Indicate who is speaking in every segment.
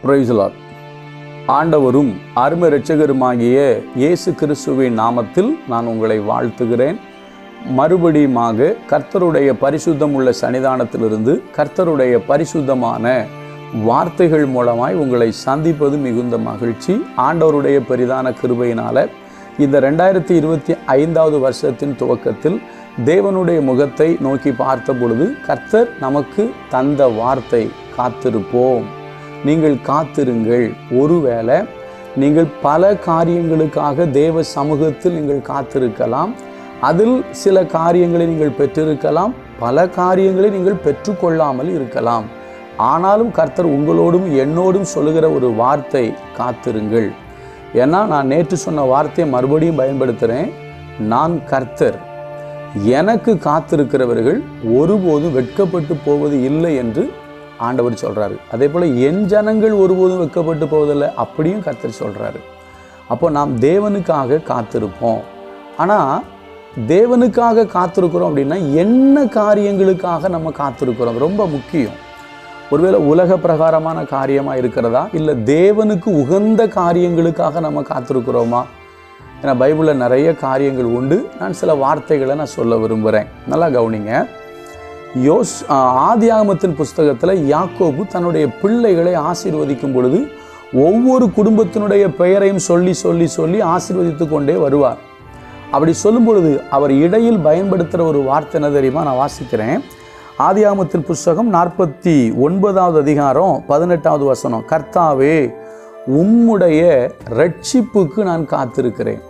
Speaker 1: பிரைஸ்லார் ஆண்டவரும் அருமை இரட்சகருமாகிய இயேசு கிறிஸ்துவின் நாமத்தில் நான் உங்களை வாழ்த்துகிறேன். மறுபடியுமாக கர்த்தருடைய பரிசுத்தம் உள்ள சன்னிதானத்திலிருந்து கர்த்தருடைய பரிசுத்தமான வார்த்தைகள் மூலமாய் உங்களை சந்திப்பது மிகுந்த மகிழ்ச்சி. ஆண்டவருடைய பெரிதான கிருபையினால் இந்த ரெண்டாயிரத்தி இருபத்தி ஐந்தாவது வருஷத்தின் துவக்கத்தில் தேவனுடைய முகத்தை நோக்கி பார்த்த பொழுது கர்த்தர் நமக்கு தந்த வார்த்தை காத்திருப்போம். நீங்கள் காத்திருங்கள். ஒருவேளை நீங்கள் பல காரியங்களுக்காக தேவ சமூகத்தில் நீங்கள் காத்திருக்கலாம். அதில் சில காரியங்களை நீங்கள் பெற்றிருக்கலாம். பல காரியங்களை நீங்கள் பெற்றுக்கொள்ளாமல் இருக்கலாம். ஆனாலும் கர்த்தர் உங்களோடும் என்னோடும் சொல்லுகிற ஒரு வார்த்தை காத்திருங்கள். ஏன்னா நான் நேற்று சொன்ன வார்த்தையை மறுபடியும் பயன்படுத்துகிறேன் நான் கர்த்தர். எனக்கு காத்திருக்கிறவர்கள் ஒருபோதும் வெட்கப்பட்டு போவது இல்லை என்று ஆண்டவர் சொல்கிறாரு அதே போல் என் ஜனங்கள் ஒருபோதும் வைக்கப்பட்டு போவதில்லை அப்படியும் கத்தர் சொல்கிறாரு அப்போ நாம் தேவனுக்காக காத்திருப்போம். ஆனால் தேவனுக்காக காத்திருக்கிறோம் அப்படின்னா என்ன காரியங்களுக்காக நம்ம காத்திருக்கிறோம்? ரொம்ப முக்கியம். ஒருவேளை உலக பிரகாரமான காரியமாக இருக்கிறதா? இல்லை தேவனுக்கு உகந்த காரியங்களுக்காக நம்ம காத்திருக்கிறோமா? ஏன்னா பைபிளில் நிறைய காரியங்கள் உண்டு. நான் சில வார்த்தைகளை நான் சொல்ல விரும்புகிறேன் நல்லா கவனிங்க. யோஸ் ஆதியாகமத்தின் புஸ்தகத்தில் யாக்கோபு தன்னுடைய பிள்ளைகளை ஆசீர்வதிக்கும் பொழுது ஒவ்வொரு குடும்பத்தினுடைய பெயரையும் சொல்லி சொல்லி சொல்லி ஆசீர்வதித்து கொண்டே வருவார். அப்படி சொல்லும் பொழுது அவர் இடையில் பயன்படுத்துகிற ஒரு வார்த்தை என்ன தெரியுமா? நான் வாசிக்கிறேன். ஆதியாகமத்தின் புஸ்தகம் நாற்பத்தி ஒன்பதாவது அதிகாரம் பதினெட்டாவது வசனம். கர்த்தாவே உம்முடைய ரட்சிப்புக்கு நான் காத்திருக்கிறேன்.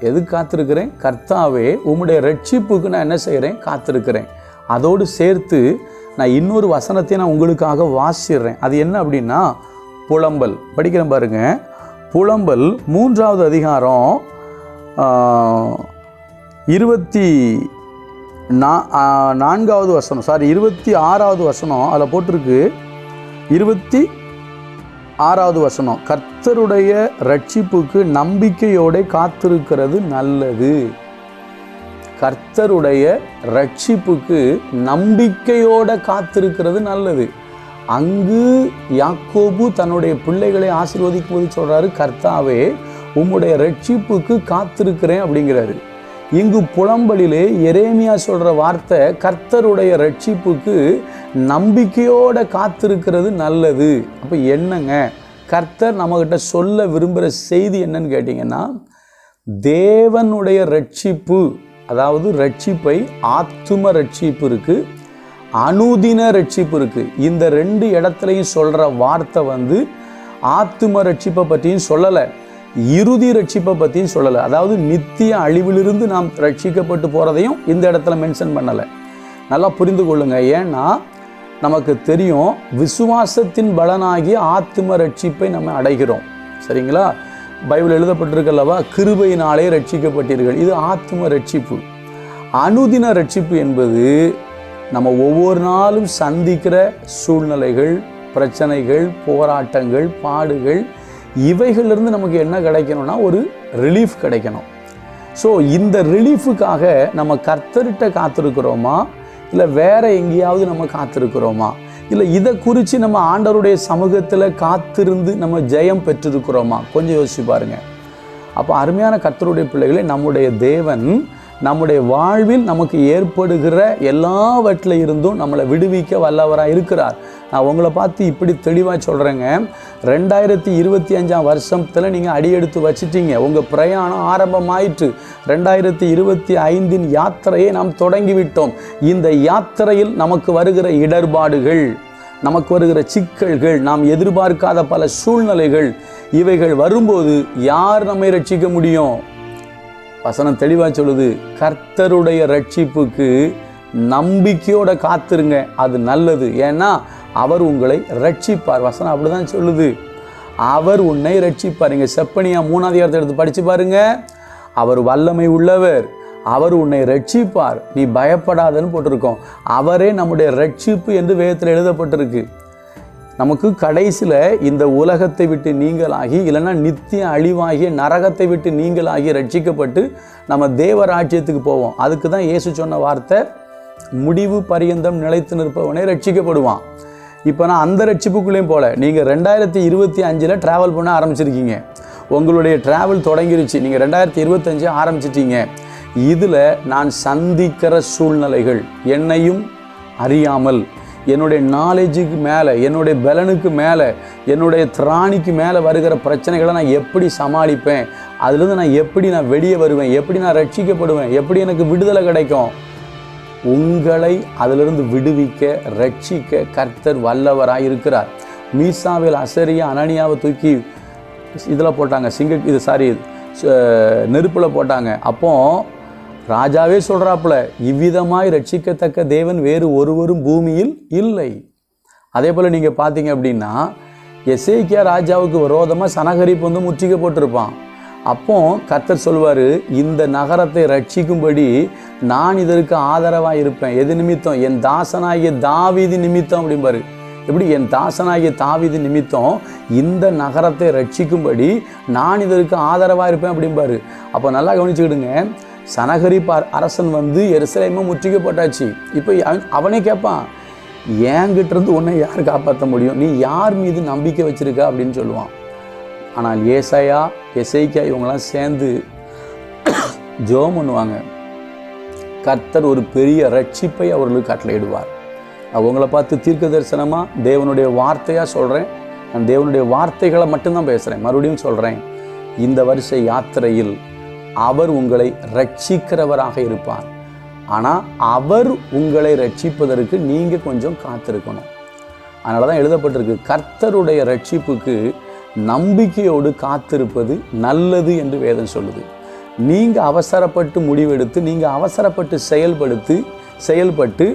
Speaker 1: எது காத்திருக்கிறேன்? கர்த்தாவே உம்முடைய ரட்சிப்புக்கு நான் என்ன செய்கிறேன்? காத்திருக்கிறேன். அதோடு சேர்த்து நான் இன்னொரு வசனத்தை நான் உங்களுக்காக வாசிடுறேன். அது என்ன அப்படின்னா புலம்பல். படிக்கிறேன் பாருங்க. புலம்பல் மூன்றாவது அதிகாரம் இருபத்தி நா நான்காவது வசனம். சாரி இருபத்தி ஆறாவது வசனம் அதில் போட்டிருக்கு. இருபத்தி ஆறாவது வசனம். கர்த்தருடைய ரட்சிப்புக்கு நம்பிக்கையோட காத்திருக்கிறது நல்லது. கர்த்தருடைய ரட்சிப்புக்கு நம்பிக்கையோட காத்திருக்கிறது நல்லது. அங்கு யாக்கோபு தன்னுடைய பிள்ளைகளை ஆசீர்வதிக்கும் போது கர்த்தாவே உம்முடைய ரட்சிப்புக்கு காத்திருக்கிறேன் அப்படிங்கிறாரு. இங்கு புலம்பலிலே எரேமியா சொல்கிற வார்த்தை கர்த்தருடைய ரட்சிப்புக்கு நம்பிக்கையோட காத்திருக்கிறது நல்லது. அப்போ என்னங்க? கர்த்தர் நம்மகிட்ட சொல்ல விரும்புகிற செய்தி என்னன்னு கேட்டிங்கன்னா தேவனுடைய ரட்சிப்பு அதாவது ரட்சிப்பை ஆத்தும ரட்சிப்பு இருக்குது அனுதின ரட்சிப்பு இருக்குது இந்த ரெண்டு இடத்துலையும் சொல்கிற வார்த்தை வந்து ஆத்தும ரட்சிப்பை பற்றியும் சொல்லலை இறுதி ரட்சிப்பை பற்றியும் சொல்லலை. அதாவது நித்திய அழிவிலிருந்து நாம் ரட்சிக்கப்பட்டு போகிறதையும் இந்த இடத்துல மென்ஷன் பண்ணலை. நல்லா புரிந்து கொள்ளுங்க. ஏன்னா நமக்கு தெரியும் விசுவாசத்தின் பலனாகி ஆத்தும ரட்சிப்பை நம்ம அடைகிறோம். சரிங்களா? பைபிள் எழுதப்பட்டிருக்கல்லவா? கிருபையினாலே ரட்சிக்கப்பட்டீர்கள். இது ஆத்தும ரட்சிப்பு. அனுதின ரட்சிப்பு என்பது நம்ம ஒவ்வொரு நாளும் சந்திக்கிற சூழ்நிலைகள் பிரச்சனைகள் போராட்டங்கள் பாடுகள் இவைகளிலிருந்து நமக்கு என்ன கிடைக்கணும்னா ஒரு ரிலீஃப் கிடைக்கணும். ஸோ இந்த ரிலீஃபுக்காக நம்ம கர்த்தர்கிட்ட காத்திருக்கிறோமா? இல்லை வேற எங்கேயாவது நம்ம காத்திருக்கிறோமா? இல்லை இதை குறித்து நம்ம ஆண்டவருடைய சமூகத்தில் காத்திருந்து நம்ம ஜெயம் பெற்றிருக்கிறோமா? கொஞ்சம் யோசிச்சு பாருங்கள் அப்போ அருமையான கத்தருடைய பிள்ளைகளை நம்முடைய தேவன் நம்முடைய வாழ்வில் நமக்கு ஏற்படுகிற எல்லாவற்றில் இருந்தும் நம்மளை விடுவிக்க வல்லவராக இருக்கிறார். நான் உங்களை பார்த்து இப்படி தெளிவாக சொல்கிறேங்க ரெண்டாயிரத்தி இருபத்தி அஞ்சாம் வருஷத்தில் நீங்கள் அடியெடுத்து வச்சிட்டீங்க. உங்கள் பிரயாணம் ஆரம்பமாயிற்று. ரெண்டாயிரத்தி இருபத்தி ஐந்தின் யாத்திரையை நாம் தொடங்கிவிட்டோம். இந்த யாத்திரையில் நமக்கு வருகிற இடர்பாடுகள் நமக்கு வருகிற சிக்கல்கள் நாம் எதிர்பார்க்காத பல சூழ்நிலைகள் இவைகள் வரும்போது யார் நம்மை ரட்சிக்க முடியும்? வசனம் தெளிவாக சொல்லுது கர்த்தருடைய ரட்சிப்புக்கு நம்பிக்கையோட காத்திருங்க அது நல்லது. ஏன்னா அவர் உங்களை ரட்சிப்பார் வசனம் அப்படிதான் சொல்லுது. அவர் உன்னை ரட்சிப்பார் இங்கே செப்பனியா மூணாவது இடத்த எடுத்து படித்து பாருங்க. அவர் வல்லமை உள்ளவர். அவர் உன்னை ரட்சிப்பார் நீ பயப்படாதன்னு போட்டிருக்கோம். அவரே நம்முடைய ரட்சிப்பு என்று வேதத்தில் எழுதப்பட்டிருக்கு. நமக்கு கடைசியில் இந்த உலகத்தை விட்டு நீங்களாகி இல்லைன்னா நித்திய அழிவாகிய நரகத்தை விட்டு நீங்களாகி ரட்சிக்கப்பட்டு நம்ம தேவராஜ்யத்துக்கு போவோம். அதுக்கு தான் இயேசு சொன்ன வார்த்தை முடிவு பரியந்தம் நிலைத்து நிற்பவனே ரட்சிக்கப்படுவான். இப்போ நான் அந்த ரட்சிப்புக்குள்ளேயும் போல நீங்கள் ரெண்டாயிரத்தி இருபத்தி அஞ்சில் ட்ராவல் பண்ண ஆரம்பிச்சிருக்கீங்க. உங்களுடைய ட்ராவல் தொடங்கிருச்சு நீங்கள் ரெண்டாயிரத்தி இருபத்தஞ்சு ஆரம்பிச்சிட்டீங்க. இதில் நான் சந்திக்கிற சூழ்நிலைகள் என்னையும் அறியாமல் என்னுடைய நாலேஜுக்கு மேலே என்னுடைய பலனுக்கு மேலே என்னுடைய திராணிக்கு மேலே வருகிற பிரச்சனைகளை நான் எப்படி சமாளிப்பேன்? அதுலேருந்து நான் எப்படி நான் வெளியே வருவேன்? எப்படி நான் ரட்சிக்கப்படுவேன்? எப்படி எனக்கு விடுதலை கிடைக்கும்? உங்களை அதிலிருந்து விடுவிக்க ரட்சிக்க கர்த்தர் வல்லவராக இருக்கிறார். மீசாவில் அசரியா அனனியாவை தூக்கி இதில் போட்டாங்க. சிங்க இது சாரி நெருப்பில் போட்டாங்க. அப்போது ராஜாவே சொல்கிறாப்புல இவ்விதமாய் ரட்சிக்கத்தக்க தேவன் வேறு ஒருவரும் பூமியில் இல்லை. அதே போல் நீங்கள் பார்த்தீங்க அப்படின்னா எஸ்ஐக்கியா ராஜாவுக்கு விரோதமாக சனகரிப்பு வந்து முற்றிக்க போட்டிருப்பான் அப்போ கர்த்தர் சொல்வார் இந்த நகரத்தை ரட்சிக்கும்படி நான் இதற்கு ஆதரவாக இருப்பேன். எது நிமித்தம்? என் தாசனாகிய தாவிதி நிமித்தம் அப்படிம்பாரு. எப்படி? என் தாசனாகிய தாவிதி நிமித்தம் இந்த நகரத்தை ரட்சிக்கும்படி நான் இதற்கு ஆதரவாக இருப்பேன் அப்படிம்பாரு. அப்போ நல்லா கவனிச்சுக்கிடுங்க சனகரிப்பார் அரசன் வந்து எருசலேமும் முற்றுகை போட்டாச்சு இப்போ அவனே கேட்பான் ஏங்கிட்ட இருந்து உன்னை யார் காப்பாற்ற முடியும்? நீ யார் மீது நம்பிக்கை வச்சிருக்க? அப்படின்னு சொல்லுவான். ஆனால் ஏசாயா எசைக்கா இவங்கெல்லாம் சேர்ந்து ஜோம் பண்ணுவாங்க. கர்த்தர் ஒரு பெரிய ரட்சிப்பை அவர்களுக்கு கட்டளையிடுவார். அவங்கள பார்த்து தீர்க்க தரிசனமாக தேவனுடைய வார்த்தையாக சொல்கிறேன் நான் தேவனுடைய வார்த்தைகளை மட்டும்தான் பேசுகிறேன் மறுபடியும் சொல்கிறேன் இந்த வருஷ யாத்திரையில் அவர் உங்களை ரட்சிக்கிறவராக இருப்பார். ஆனால் அவர் உங்களை ரட்சிப்பதற்கு நீங்கள் கொஞ்சம் காத்திருக்கணும். அதனால தான் எழுதப்பட்டிருக்கு கர்த்தருடைய ரட்சிப்புக்கு நம்பிக்கையோடு காத்திருப்பது நல்லது என்று வேதம் சொல்லுது. நீங்கள் அவசரப்பட்டு முடிவெடுத்து நீங்கள் அவசரப்பட்டு செயல்படுத்தி செயல்பட்டு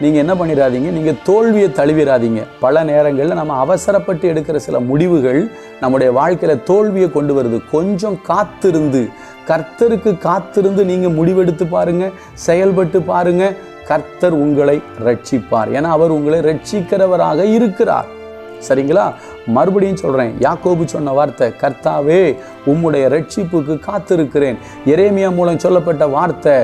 Speaker 1: நீங்கள் என்ன பண்ணிடாதீங்க நீங்கள் தோல்வியை தழுவிடாதீங்க பல நேரங்களில் நம்ம அவசரப்பட்டு எடுக்கிற சில முடிவுகள் நம்முடைய வாழ்க்கையில் தோல்வியை கொண்டு வருது. கொஞ்சம் காத்திருந்து கர்த்தருக்கு காத்திருந்து நீங்கள் முடிவெடுத்து பாருங்க. செயல்பட்டு பாருங்கள் கர்த்தர் உங்களை ரட்சிப்பார். ஏன்னா அவர் உங்களை ரட்சிக்கிறவராக இருக்கிறார். சரிங்களா? மறுபடியும் சொல்கிறேன் யாக்கோபு சொன்ன வார்த்தை கர்த்தாவே உம்முடைய ரட்சிப்புக்கு காத்திருக்கிறேன். எரேமியா மூலம் சொல்லப்பட்ட வார்த்தை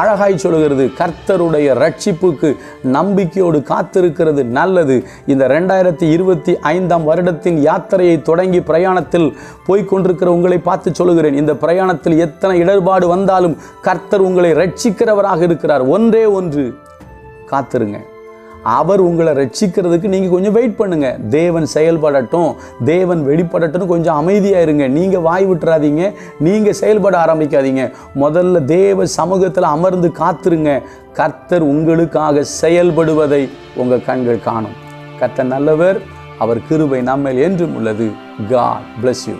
Speaker 1: அழகாய் சொல்லுகிறது கர்த்தருடைய ரட்சிப்புக்கு நம்பிக்கையோடு காத்திருக்கிறது நல்லது. இந்த ரெண்டாயிரத்தி இருபத்தி ஐந்தாம் வருடத்தின் யாத்திரையை தொடங்கி பிரயாணத்தில் போய்கொண்டிருக்கிற உங்களை பார்த்து சொல்லுகிறேன். இந்த பிரயாணத்தில் எத்தனை இடர்பாடு வந்தாலும் கர்த்தர் உங்களை ரட்சிக்கிறவராக இருக்கிறார். ஒன்றே ஒன்று காத்திருங்க அவர் உங்களை ரட்சிக்கிறதுக்கு நீங்கள் கொஞ்சம் வெயிட் பண்ணுங்க. தேவன் செயல்படட்டும். தேவன் வெளிப்படட்டும் கொஞ்சம் அமைதியாக இருங்க. நீங்கள் வாய் விட்டுறாதீங்க. நீங்கள் செயல்பட ஆரம்பிக்காதீங்க. முதல்ல தேவ சமூகத்தில் அமர்ந்து காத்துருங்க. கர்த்தர் உங்களுக்காக செயல்படுவதை உங்கள் கண்கள் காணும். கர்த்தர் நல்லவர். அவர் கிருபை நம்மேல் என்றும் உள்ளது. God bless you